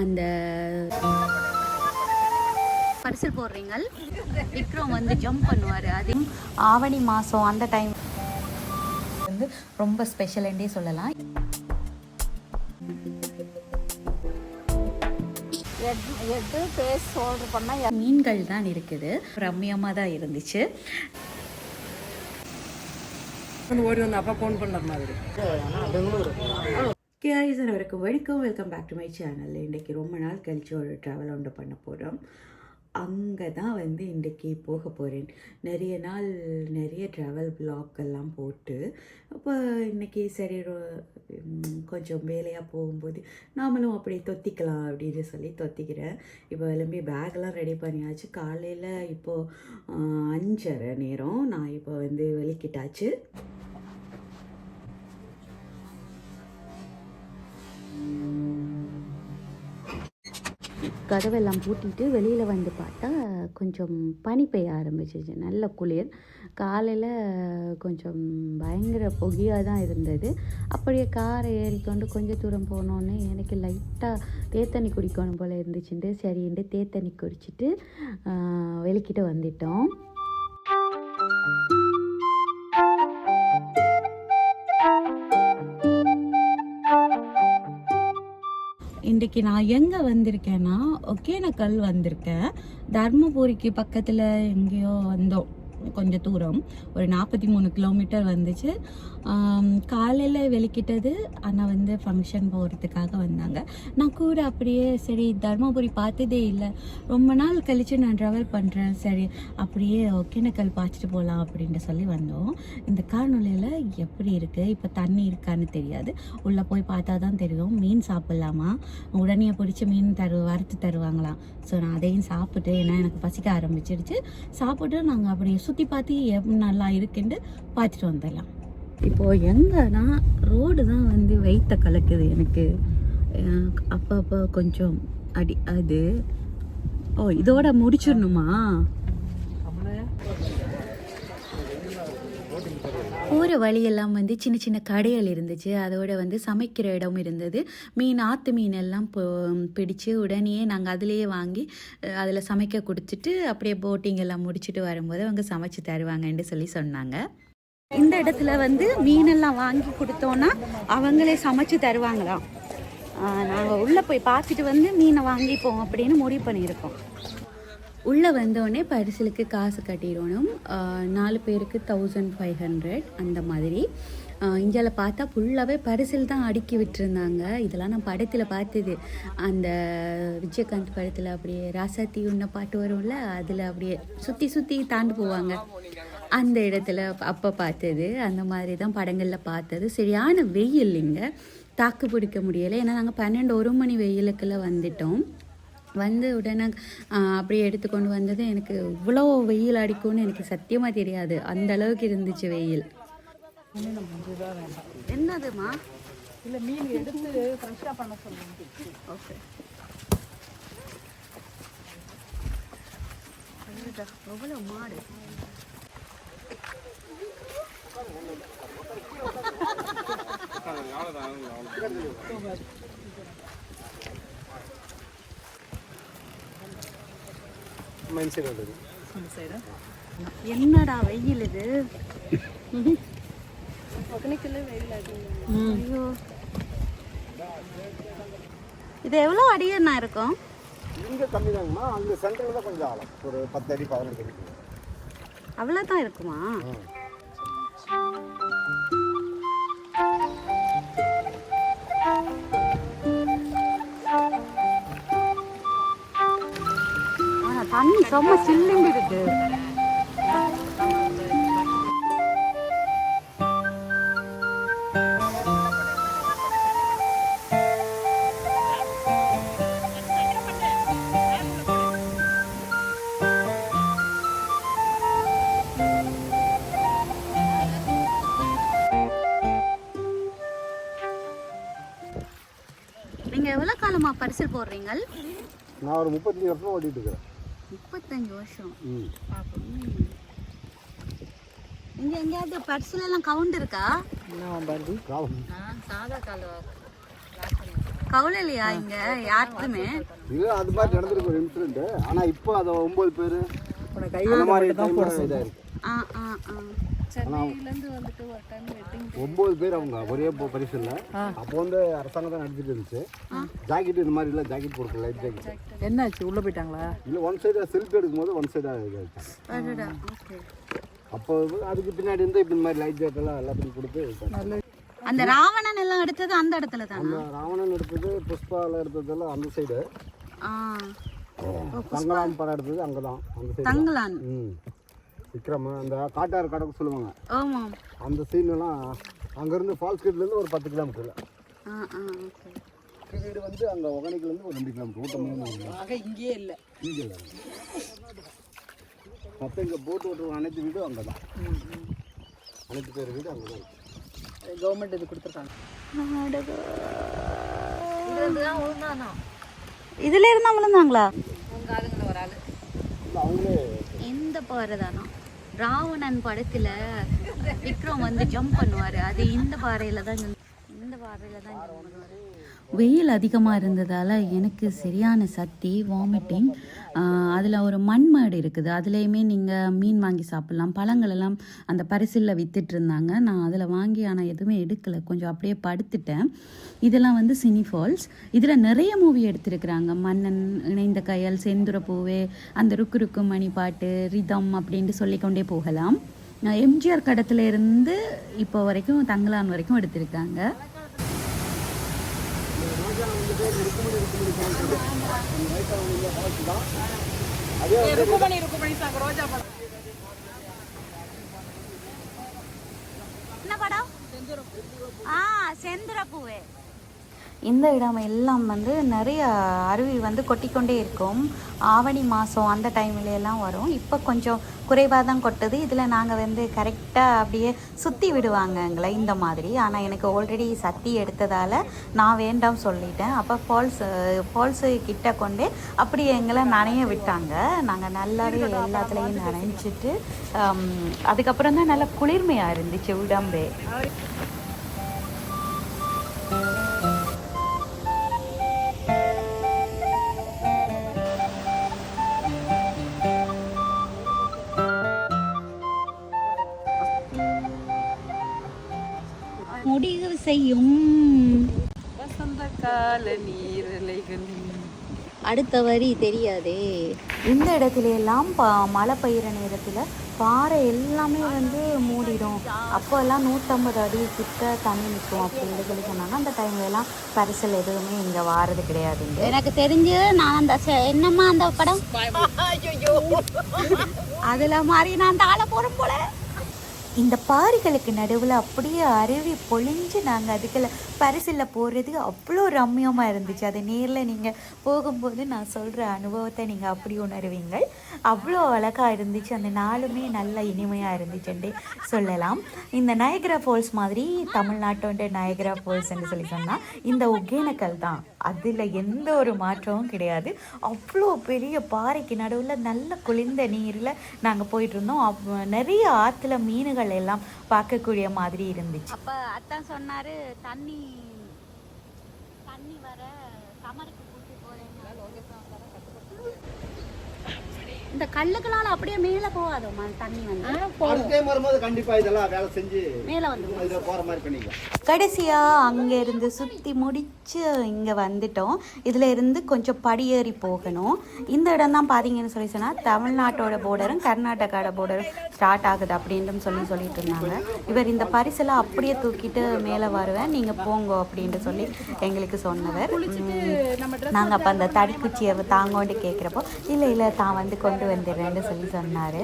அந்த பரிசல் போடுறீங்க விக்ரம் வந்து ஜம்ப் பண்ணுவார். அது ஆவணி மாதம் அந்த டைம் வந்து ரொம்ப ஸ்பெஷல்ன்றே சொல்லலாம். எது பேஸ் ஆர்டர் பண்ணால் மீன்கள் தான் இருக்குது. ரம்யமாக தான் இருந்துச்சு. ஓடி வந்து அப்பா ஃபோன் பண்ண மாதிரி. கேஸ் அனைவருக்கும் வணக்கம். Welcome back to my channel இன்றைக்கி ரொம்ப நாள் கழிச்சு ஒரு ட்ராவல் ஒன்று பண்ண போகிறோம் அங்கே தான் வந்து இன்றைக்கி போக போகிறேன் நிறைய நாள் நிறைய ட்ராவல் பிளாக் எல்லாம் போட்டு அப்போ இன்றைக்கி சரி கொஞ்சம் வேலையாக போகும்போது நாமளும் அப்படி தொத்திக்கலாம் அப்படின்னு சொல்லி தொத்திக்கிறேன். இப்போ எல்லாமே பேக்லாம் ரெடி பண்ணியாச்சு. காலையில் இப்போது அஞ்சரை நேரம் நான் இப்போ வந்து வெளிக்கிட்டாச்சு. கதவெல்லாம் பூட்டிட்டு வெளியில் வந்து பார்த்தா கொஞ்சம் பனி பெய்ய ஆரம்பிச்சிச்சு. நல்ல குளிர். காலையில் கொஞ்சம் பயங்கர பொகியாக தான் இருந்தது. அப்படியே காரை ஏறிக்கொண்டு கொஞ்சம் தூரம் போனோன்னே எனக்கு லைட்டாக தேத்தண்ணி குடிக்கணும் போல் இருந்துச்சுட்டு சரின்ட்டு தேத்தண்ணி குடிச்சிட்டு ஆஹ், வெளிக்கிட்ட வந்துட்டோம். இன்னைக்கு நான் எங்கே வந்திருக்கேன்னா ஒகேனக்கல் வந்திருக்கேன். தர்மபுரிக்கு பக்கத்தில் எங்கேயோ வந்தோம். கொஞ்சம் தூரம். ஒரு நாற்பத்தி மூணு கிலோமீட்டர் வந்துச்சு. காலையில் வெளிக்கிட்டது ஆனால் வந்து ஃபங்க்ஷன் போகிறதுக்காக வந்தாங்க. நான் கூட அப்படியே சரி தர்மபுரி பார்த்ததே இல்லை. ரொம்ப நாள் கழித்து நான் ட்ராவல் பண்ணுறேன் சரி அப்படியே ஒகேனக்கல் பார்த்துட்டு போகலாம் அப்படின்ட்டு சொல்லி வந்தோம். இந்த காணொலியில் எப்படி இருக்குது இப்போ தண்ணி இருக்கான்னு தெரியாது. உள்ளே போய் பார்த்தா தான் தெரியும். மீன் சாப்பிட்லாமா? உடனே பிடிச்சி மீன் தரு வறுத்து தருவாங்களாம். ஸோ நான் அதையும் சாப்பிட்டு ஏன்னா எனக்கு பசிக்க ஆரம்பிச்சிருச்சு. சாப்பிட்டு நாங்கள் அப்படியே சுற்றி பார்த்து எப் நல்லா இருக்குன்ட்டு பார்த்துட்டு வந்துடலாம். இப்போது எங்கன்னா ரோடு தான் வந்து வெயிட்ட கலக்குது எனக்கு. அப்பப்போ கொஞ்சம் அடி அது. ஓ இதோட முடிச்சிடணுமா? போகிற வழியெல்லாம் வந்து சின்ன சின்ன கடைகள் இருந்துச்சு. அதோட வந்து சமைக்கிற இடம் இருந்தது. மீன் ஆற்று மீன் எல்லாம் போ பிடிச்சு உடனே நாங்கள் அதிலேயே வாங்கி அதில் சமைக்க கொடுத்துட்டு அப்படியே போட்டிங் எல்லாம் முடிச்சுட்டு வரும்போது அவங்க சமைச்சு தருவாங்கன்னு சொல்லி சொன்னாங்க. இந்த இடத்துல வந்து மீனெல்லாம் வாங்கி கொடுத்தோன்னா அவங்களே சமைச்சு தருவாங்களாம். நாங்கள் உள்ளே போய் பார்த்துட்டு வந்து மீனை வாங்கிப்போம் அப்படின்னு முடிவு பண்ணியிருக்கோம். உள்ளே வந்தோடனே பரிசலுக்கு காசு கட்டிடணும். நாலு பேருக்கு தௌசண்ட் ஃபைவ் ஹண்ட்ரட் அந்த மாதிரி. இந்தியாவில் பார்த்தா ஃபுல்லாகவே பரிசில் தான் அடுக்கி விட்டுருந்தாங்க. இதெல்லாம் நான் படத்தில் பார்த்தது. அந்த விஜயகாந்த் படத்தில் அப்படியே ராசாத்தி உன்ன பாட்டு வரும்ல அதில் அப்படியே சுற்றி சுற்றி தாண்டு போவாங்க. அந்த இடத்துல அப்போ பார்த்தது. அந்த மாதிரி தான் படங்களில் பார்த்தது. சரியான வெயில் இங்கே. தாக்கு பிடிக்க முடியலை. ஏன்னா நாங்கள் பன்னெண்டு ஒரு மணி வெயிலுக்குள்ளே வந்துட்டோம். வந்து உடனே அப்படியே எடுத்துக்கொண்டு வந்தது எனக்கு இவ்வளோ வெயில் அடிக்கும்னு எனக்கு சத்தியமாக தெரியாது. அந்த அளவுக்கு இருந்துச்சு வெயில். என்னதுமா இல்லை மீன் எடுத்து ஃப்ரெஷ்ஷாக பண்ண சொல்லுங்க ஓகே. எவ்வளோ மாடு? மனுஷன் என்னடா வெயில் இது? இது எவ்வளோ அடியண்ணா இருக்கும்? இங்கே கம்மி தாங்கம்மா அங்கே சென்டரில் தான் கொஞ்சம் ஆழம். ஒரு பத்து அடி பதினஞ்சு அடி. அவ்வளோதான் இருக்குமா? தண்ணி செம்ம சில்லுங்க இருக்கு நீங்க எவ்வளவு காலமா பரிசல் போடுறீங்க நான் ஒரு முப்பத்தஞ்சு வருஷம் ஓட்டிகிட்டு இருக்கிறேன். முப்பத்தஞ்சு வருஷம். ம். இங்க எங்கேயாவது பரிசல் எல்லாம் கவுண்ட். இருக்கா சாதா கால கவுலையா இங்க? யாருக்குமே? இது அது மாதிரி நடந்திருக்கு ஒரு இன்சிடென்ட் ஆனா இப்போ அது ஒன்பது பேர். அந்த மாதிரி டைம்ல இதாயிருக்கு. ஆ ஆ ஆ. சென்னையிலேருந்து வந்துட்டு ஒரு டைம் வெட்டிங் ஒன்பது பேர் அவங்க ஒரே இல்லை அப்போ வந்து அரசாங்கம் தான் நடத்திட்டு இருந்துச்சு. ஜாக்கெட் இந்த மாதிரி இல்லை ஜாக்கெட் கொடுக்கல லைட் ஜாக்கெட் என்னாச்சு? உள்ள போயிட்டாங்களா? இல்லை ஒன் சைடாக செல்ஃபி எடுக்கும்போது ஒன் சைடாக அப்போ அதுக்கு பின்னாடி இருந்து இப்போ இந்த மாதிரி லைட் ஜாக்கெட் எல்லாம் எல்லாத்தையும் கொடுத்து அந்த ராவணன் எல்லாம் எடுத்தது அந்த இடத்துல தானா? ராவணன் எடுத்தது புஷ்பாவில் எடுத்ததெல்லாம் அந்த சைடு ஆ. தங்கலாம் படம் எடுத்தது அங்கே தான் அந்த சைடு தங்கலான் ம். விக்ரம் அந்த காட்டார் கடக்கு சொல்லுவாங்க. ஆமாம் அந்த சீன்லாம் அங்கேருந்து ஃபால்ஸ் கேட்லேருந்து ஒரு பத்து கிலோமீட்டர் ஆ ஆ ஓகே. வீடு வந்து அங்கே ஒகனைக்குலேருந்து ஒரு ரெண்டு கிலோமீட்டர் ஊட்டமே ஆக இங்கேயே இல்லை. இங்கே இல்லை. மற்ற இங்கே போட்டு ஓட்டுற அனைத்து வீடும் அங்கே தான் அனைத்து பேர் வீடு அங்கே தான் கவர்மெண்ட் இது கொடுத்துருக்காங்க. இதுல இருந்தா விழுந்தாங்களா? இல்லை அவங்களே இந்த பாறை தானா ராவணன் படத்துல விக்ரம் வந்து ஜம்ப் பண்ணுவாரு. அது இந்த பாறையில தான் இந்த பாறையில தான் jump பண்ணுவார். வெயில் அதிகமாக இருந்ததால் எனக்கு சரியான சக்தி வாமிட்டிங் அதில் ஒரு மண்மாடு இருக்குது. அதுலேயுமே நீங்கள் மீன் வாங்கி சாப்பிட்லாம். பழங்களெல்லாம் அந்த பரிசிலில் விற்றுட்ருந்தாங்க இருந்தாங்க நான் அதில் வாங்கி ஆனால் எதுவுமே எடுக்கலை. கொஞ்சம் அப்படியே படுத்துட்டேன். இதெல்லாம் வந்து சினி ஃபால்ஸ் இதில் நிறைய மூவி எடுத்திருக்கிறாங்க. மன்னன் இணைந்த கையல் செந்துர பூவே அந்த ருக்கு ருக்கு மணி பாட்டு ரிதம் அப்படின்ட்டு சொல்லிக்கொண்டே போகலாம். எம்ஜிஆர் கடத்துல இருந்து இப்போ வரைக்கும் தங்கலான் வரைக்கும் எடுத்திருக்காங்க. ருக்குமணி ரோஜா படம் என்ன படம்? ஆ செந்துர பூவே இந்த இடம் எல்லாம் வந்து நிறைய அருவி வந்து கொட்டிக்கொண்டே இருக்கும். ஆவணி மாதம் அந்த டைம்ல எல்லாம் வரும். இப்போ கொஞ்சம் குறைவாக தான் கொட்டுது. இதில் நாங்கள் வந்து கரெக்டாக அப்படியே சுற்றி விடுவாங்க எங்களை இந்த மாதிரி. ஆனால் எனக்கு ஆல்ரெடி சத்தி எடுத்ததால் நான் வேண்டாம் சொல்லிட்டேன். அப்போ ஃபால்ஸ் ஃபால்ஸு கிட்ட கொண்டு அப்படி எங்களை நனைய விட்டாங்க. நாங்கள் நல்லாவே எல்லாத்துலேயும் நனைஞ்சிட்டு அதுக்கப்புறம் தான் நல்லா குளிர்மையாக இருந்துச்சு உடம்பே. செய்யும். வசந்த கால நீரலைகள் அடுத்த வரி தெரியாதே. இந்த இடத்துல எல்லாம் ப மழை பெய்கிற நேரத்தில் பாறை எல்லாமே வந்து மூடிடும். அப்போ எல்லாம் நூற்றம்பது அடி கிட்ட தண்ணி நிற்கும் அப்படின்னு சொல்லி சொன்னாங்க. அந்த டைம்ல எல்லாம் பரிசல் எதுவுமே இங்கே வாரது கிடையாதுங்க எனக்கு தெரிஞ்சு நான் அந்த என்னம்மா அந்த படம்? அதில் மாதிரி நான் அந்த ஆளை போகிறேன் போல. இந்த பாறைகளுக்கு நடுவில் அப்படியே அருவி பொழிஞ்சு நாங்கள் அதுக்குள்ள பரிசில் போகிறது அவ்வளோ ரம்மியமாக இருந்துச்சு. அது நேரில் நீங்கள் போகும்போது நான் சொல்கிற அனுபவத்தை நீங்கள் அப்படி உணருவீங்க. அவ்வளோ அழகாக இருந்துச்சு. அந்த நாளுமே நல்ல இனிமையாக இருந்துச்சுன்றே சொல்லலாம். இந்த நயக்ரா ஃபால்ஸ் மாதிரி தமிழ்நாட்டோட நயக்ரா ஃபால்ஸ்ன்னு சொல்லி சொன்னால் இந்த ஒகேனக்கல் தான். அதில் எந்த ஒரு மாற்றமும் கிடையாது. அவ்வளோ பெரிய பாறைக்கு நடுவில் நல்ல குளிர்ந்த நீரில் நாங்கள் போயிட்டுருந்தோம். அவ்- நிறைய ஆற்றுல மீன்கள் எல்லாம் பார்க்கக்கூடிய மாதிரி இருந்துச்சு. அப்போ அத்தான் சொன்னார் தண்ணி வர சமருக்கு கூட்டி போகிறேன் இந்த கல்லுக்களால் அப்படியே மேலே போகாதோம்மா தண்ணி வந்து. கண்டிப்பாக இதெல்லாம் வேலை செஞ்சு மேலே வந்து போகிற மாதிரி பண்ணிக்கலாம் கடைசியாக அங்கே இருந்து சுற்றி முடிச்சு இங்கே வந்துட்டோம். இதில் இருந்து கொஞ்சம் படியேறி போகணும். இந்த இடம் தான் பார்த்தீங்கன்னு சொல்லி சொன்னால் தமிழ்நாட்டோட போர்டரும் கர்நாடகாவோட போர்டரும் ஸ்டார்ட் ஆகுது அப்படின்ட்டு சொல்லி சொல்லிட்டு இருந்தாங்க. இவர் இந்த பரிசெல்லாம் அப்படியே தூக்கிட்டு மேலே வருவேன். நீங்கள் போங்க அப்படின்ட்டு சொல்லி எங்களுக்கு சொன்னவர். நாங்கள் அப்போ அந்த தடிக்குச்சியை தாங்கோண்டு கேட்குறப்போ இல்லை இல்லை தான் வந்து கொண்டு வந்துடுறேன்னு சொல்லி சொன்னார்.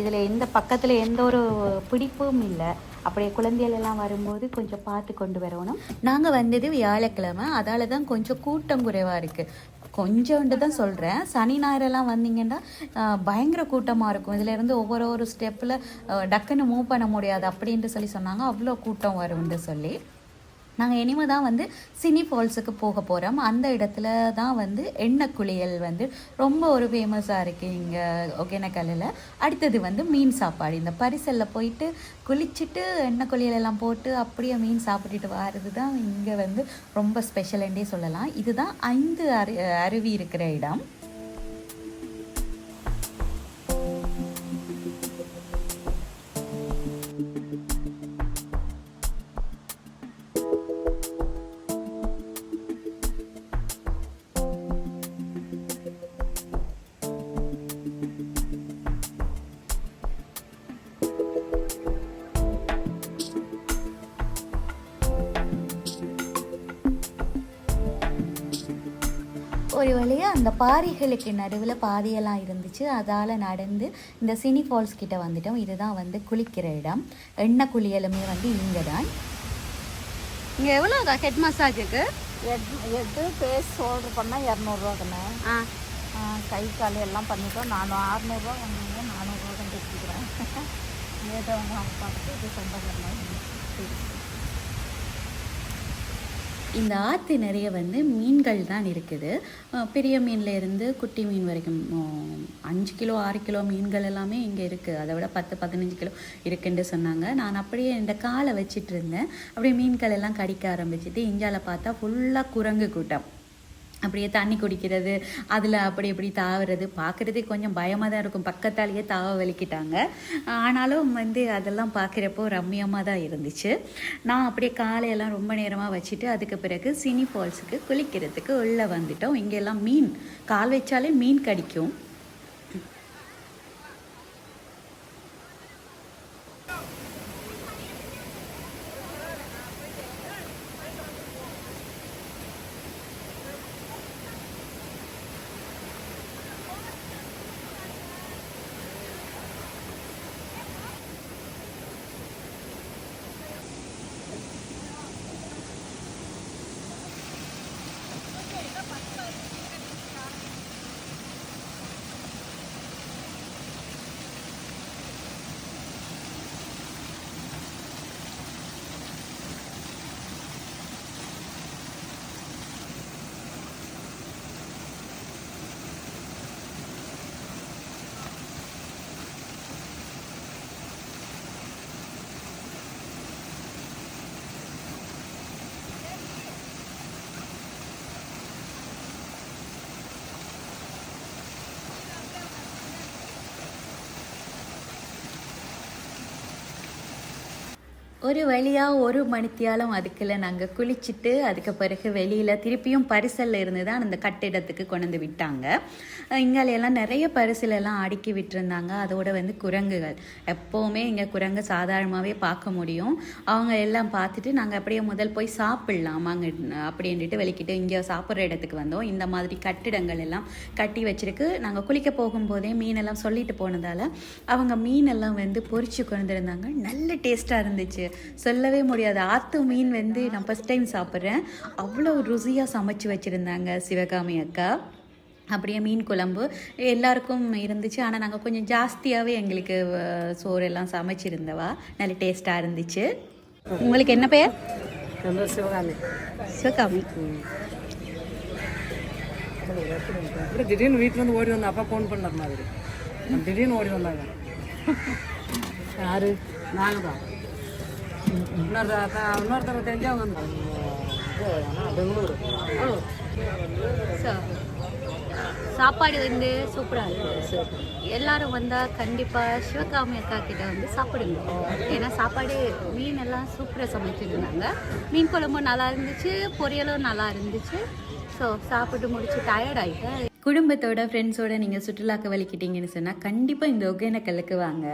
இதில் எந்த பக்கத்தில் எந்த ஒரு பிடிப்பும் இல்லை. அப்படியே குழந்தைகள் எல்லாம் வரும்போது கொஞ்சம் பார்த்து கொண்டு வரணும். நாங்கள் வந்தது வியாழக்கிழமை. அதால் தான் கொஞ்சம் கூட்டம் குறைவாக இருக்குது கொஞ்சோண்டு தான் சொல்கிறேன் சனி ஞாயிறெல்லாம் வந்தீங்கன்னா பயங்கர கூட்டமாக இருக்கும். இதிலேருந்து ஒவ்வொரு ஒரு ஸ்டெப்பில் டக்குன்னு மூவ் பண்ண முடியாது. அப்படின்ட்டு சொல்லி சொன்னாங்க. அவ்வளோ கூட்டம் வரும்னு சொல்லி. நாங்கள் இனிமே தான் வந்து சினி ஃபால்ஸுக்கு போக போகிறோம் அந்த இடத்துல தான் வந்து எண்ணெய் குளியல் வந்து ரொம்ப ஒரு ஃபேமஸாக இருக்குது இங்கே ஒகேனக்கல்லில். அடுத்தது வந்து மீன் சாப்பாடு. இந்த பரிசலில் போயிட்டு குளிச்சுட்டு எண்ணெய் குளியல் எல்லாம் போட்டு அப்படியே மீன் சாப்பிட்டுட்டு வர்றது தான் இங்கே வந்து ரொம்ப ஸ்பெஷல்ண்டே சொல்லலாம். இதுதான் ஐந்து அரு அருவி இருக்கிற இடம். வழியாக அந்த பாறைகளுக்கு நடுவில் பாதையெல்லாம் இருந்துச்சு. அதால் நடந்து இந்த சினி ஃபால்ஸ் கிட்ட வந்துட்டோம். இதுதான் வந்து குளிக்கிற இடம். எண்ணெய் குளியலுமே வந்து இங்கே தான் இங்கே எவ்வளோ ஹெட் மசாஜுக்கு ஹெட் ஹெட்டு ஃபேஸ் ஷோல்டர் பண்ணால் இரநூறுவாக்குண்ணே ஆ. கை கால் எல்லாம் பண்ணிட்டோம். நானும் அறநூறுவா வந்தீங்க நானூறுரூவா தான் எடுத்துக்கிறேன் ஏதவங்க அவங்க பார்த்துட்டு இது சொந்தக்காரங்க இந்த ஆற்று நிறைய வந்து மீன்கள் தான் இருக்குது. பெரிய மீன்லேருந்து குட்டி மீன் வரைக்கும் அஞ்சு கிலோ ஆறு கிலோ மீன்கள் எல்லாமே இங்கே இருக்குது அதை விட பத்து பதினஞ்சு கிலோ இருக்குன்னு சொன்னாங்க. நான் அப்படியே இந்த காலை வச்சிட்டு இருந்தேன். அப்படியே மீன்கள் எல்லாம் கடிக்க ஆரம்பிச்சிட்டு இஞ்சால பார்த்தா ஃபுல்லாக குரங்கு கூட்டம். அப்படியே தண்ணி குடிக்கிறது அதில் அப்படி இப்படி தாவுறது பார்க்குறதே கொஞ்சம் பயமாக தான் இருக்கும். பக்கத்தாலேயே தாவ வலிக்கிட்டாங்க. ஆனாலும் வந்து அதெல்லாம் பார்க்குறப்போ ரம்மியமாக தான் இருந்துச்சு. நான் அப்படியே காலையெல்லாம் ரொம்ப நேரமாக வச்சுட்டு அதுக்கு பிறகு சினி ஃபால்ஸுக்கு குளிக்கிறதுக்கு உள்ளே வந்துட்டோம். இங்கெல்லாம் மீன் கால் வச்சாலே மீன் கடிக்கும். ஒரு வழியாக ஒரு மணித்தியாலம் அதுக்குள்ள நாங்கள் குளிச்சுட்டு அதுக்கு பிறகு வெளியில் திருப்பியும் பரிசலில் இருந்து தான் அந்த கட்டிடத்துக்கு கொண்டு வந்து விட்டாங்க. இங்காலையெல்லாம் நிறைய பரிசல் அடுக்கி விட்டுருந்தாங்க. அதோட வந்து குரங்குகள். எப்போவுமே இங்கே குரங்கு சாதாரணமாகவே பார்க்க முடியும். அவங்க எல்லாம் பார்த்துட்டு நாங்கள் அப்படியே முதல் போய் சாப்பிட்லாம் அங்கே அப்படின்ட்டு வெளிக்கிட்டு இங்கே சாப்பிட்ற இடத்துக்கு வந்தோம். இந்த மாதிரி கட்டிடங்கள் எல்லாம் கட்டி வச்சுருக்கு. நாங்கள் குளிக்க போகும்போதே மீனெல்லாம் சொல்லிட்டு போனதால் அவங்க மீனெல்லாம் வந்து பொறிச்சு கொண்டு இருந்தாங்க நல்ல டேஸ்ட்டாக இருந்துச்சு. சொல்லவே முடியாது. ஆத்து மீன் வந்து நான் ஃபஸ்ட் டைம் சாப்பிட்றேன். அவ்வளோ ருசியாக சமைச்சு வச்சுருந்தாங்க சிவகாமி அக்கா. அப்படியே மீன் குழம்பு எல்லாருக்கும் இருந்துச்சு. ஆனால் நாங்கள் கொஞ்சம் ஜாஸ்தியாகவே எங்களுக்கு சோறு எல்லாம் சமைச்சிருந்தவா. நல்ல டேஸ்ட்டாக இருந்துச்சு. உங்களுக்கு என்ன பெயர்? சிவகாமி. சிவகாமி. அப்படி திடீர்னு வீட்டிலேருந்து ஓடி வந்த அப்பா ஃபோன் பண்ணார் மாதிரி. திடீர்னு ஓடி வந்தாங்க. யாரு? நாங்கள் தான் இன்னொரு இன்னொருத்தர் தெரிஞ்சவங்க வந்தாங்க பெங்களூரு சாப்பாடு வந்து சூப்பராக இருக்குது எல்லாரும் வந்தால் கண்டிப்பாக சிவகாமி அக்கா கிட்ட வந்து சாப்பிடுங்க. ஏன்னா சாப்பாடு மீன் எல்லாம் சூப்பராக சமைச்சிருந்தாங்க மீன் குழம்பும் நல்லா இருந்துச்சு பொரியலும் நல்லா இருந்துச்சு. ஸோ சாப்பிட்டு முடிச்சு டயர்ட் ஆகிட்டேன் குடும்பத்தோட ஃப்ரெண்ட்ஸோட நீங்கள் சுற்றுலாக்கு வலிக்கிட்டீங்கன்னு சொன்னால் கண்டிப்பாக இந்த ஒகேனக்கல்லுக்கு வாங்க.